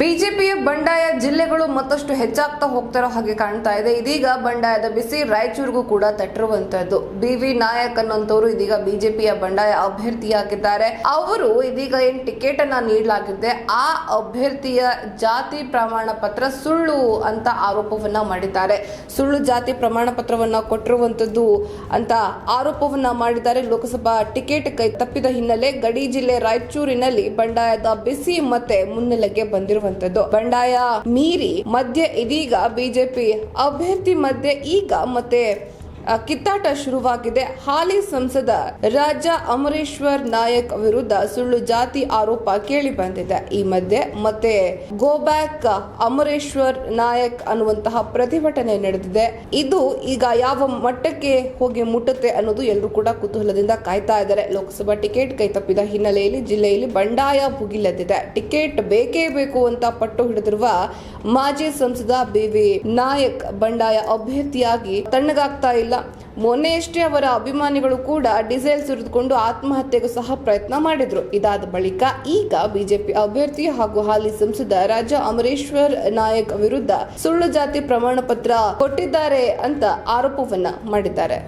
ಬಿಜೆಪಿಯ ಬಂಡಾಯ ಜಿಲ್ಲೆಗಳು ಮತ್ತಷ್ಟು ಹೆಚ್ಚಾಗ್ತಾ ಹೋಗ್ತಿರೋ ಹಾಗೆ ಕಾಣ್ತಾ ಇದೆ. ಇದೀಗ ಬಂಡಾಯದ ಬಿಸಿ ರಾಯಚೂರಿಗೂ ಕೂಡ ತಟ್ಟಿರುವಂತದ್ದು. ಬಿ ವಿ ನಾಯಕ್ ಅನ್ನೋಂಥವ್ರು ಇದೀಗ ಬಿಜೆಪಿಯ ಬಂಡಾಯ ಅಭ್ಯರ್ಥಿಯಾಗಿದ್ದಾರೆ. ಅವರು ಇದೀಗ ಏನ್ ಟಿಕೆಟ್ ಅನ್ನ ನೀಡಲಾಗಿದೆ. ಆ ಅಭ್ಯರ್ಥಿಯ ಜಾತಿ ಪ್ರಮಾಣ ಪತ್ರ ಸುಳ್ಳು ಅಂತ ಆರೋಪವನ್ನ ಮಾಡಿದ್ದಾರೆ. ಸುಳ್ಳು ಜಾತಿ ಪ್ರಮಾಣ ಪತ್ರವನ್ನ ಕೊಟ್ಟಿರುವಂತದ್ದು ಅಂತ ಆರೋಪವನ್ನ ಮಾಡಿದ್ದಾರೆ. ಲೋಕಸಭಾ ಟಿಕೆಟ್ ಕೈ ತಪ್ಪಿದ ಹಿನ್ನೆಲೆ ಗಡಿ ಜಿಲ್ಲೆ ರಾಯಚೂರಿನಲ್ಲಿ ಬಂಡಾಯದ ಬಿಸಿ ಮತ್ತೆ ಮುನ್ನೆಲೆಗೆ ಬಂದಿರುವಂತದ್ದು ಬಂಡಾಯ ಮೀರಿ ಮಧ್ಯೆ ಇದೀಗ ಬಿಜೆಪಿ ಅಭ್ಯರ್ಥಿ ಮಧ್ಯೆ ಈಗ ಮತ್ತೆ ಕಿತ್ತಾಟ ಶುರುವಾಗಿದೆ. ಹಾಲಿ ಸಂಸದ ರಾಜ ಅಮರೇಶ್ವರ್ ನಾಯಕ್ ವಿರುದ್ಧ ಸುಳ್ಳು ಜಾತಿ ಆರೋಪ ಕೇಳಿ ಬಂದಿದೆ. ಈ ಮಧ್ಯೆ ಮತ್ತೆ ಗೋ ಬ್ಯಾಕ್ ಅಮರೇಶ್ವರ್ ನಾಯಕ್ ಅನ್ನುವಂತಹ ಪ್ರತಿಭಟನೆ ನಡೆದಿದೆ. ಇದು ಈಗ ಯಾವ ಮಟ್ಟಕ್ಕೆ ಹೋಗಿ ಮುಟ್ಟುತ್ತೆ ಅನ್ನೋದು ಎಲ್ಲರೂ ಕೂಡ ಕುತೂಹಲದಿಂದ ಕಾಯ್ತಾ ಇದ್ದಾರೆ. ಲೋಕಸಭಾ ಟಿಕೆಟ್ ಕೈ ತಪ್ಪಿದ ಹಿನ್ನೆಲೆಯಲ್ಲಿ ಜಿಲ್ಲೆಯಲ್ಲಿ ಬಂಡಾಯ ಭುಗಿಲೆದ್ದಿದೆ. ಟಿಕೆಟ್ ಬೇಕೇ ಬೇಕು ಅಂತ ಪಟ್ಟು ಹಿಡಿದಿರುವ ಮಾಜಿ ಸಂಸದ ಬಿ ವಿ ನಾಯಕ್ ಬಂಡಾಯ ಅಭ್ಯರ್ಥಿಯಾಗಿ ತಣ್ಣಗಾಗ್ತಾ ಇಲ್ಲ. ಮೊನ್ನೆಯಷ್ಟೇ ಅವರ ಅಭಿಮಾನಿಗಳು ಕೂಡ ಡೀಸೆಲ್ ಸುರಿದುಕೊಂಡು ಆತ್ಮಹತ್ಯೆಗೂ ಸಹ ಪ್ರಯತ್ನ ಮಾಡಿದ್ರು. ಇದಾದ ಬಳಿಕ ಈಗ ಬಿಜೆಪಿ ಅಭ್ಯರ್ಥಿ ಹಾಗೂ ಹಾಲಿ ಸಂಸದ ರಾಜ ಅಮರೇಶ್ವರ್ ನಾಯಕ್ ವಿರುದ್ಧ ಸುಳ್ಳು ಜಾತಿ ಪ್ರಮಾಣ ಪತ್ರ ಕೊಟ್ಟಿದ್ದಾರೆ ಅಂತ ಆರೋಪವನ್ನ ಮಾಡಿದ್ದಾರೆ.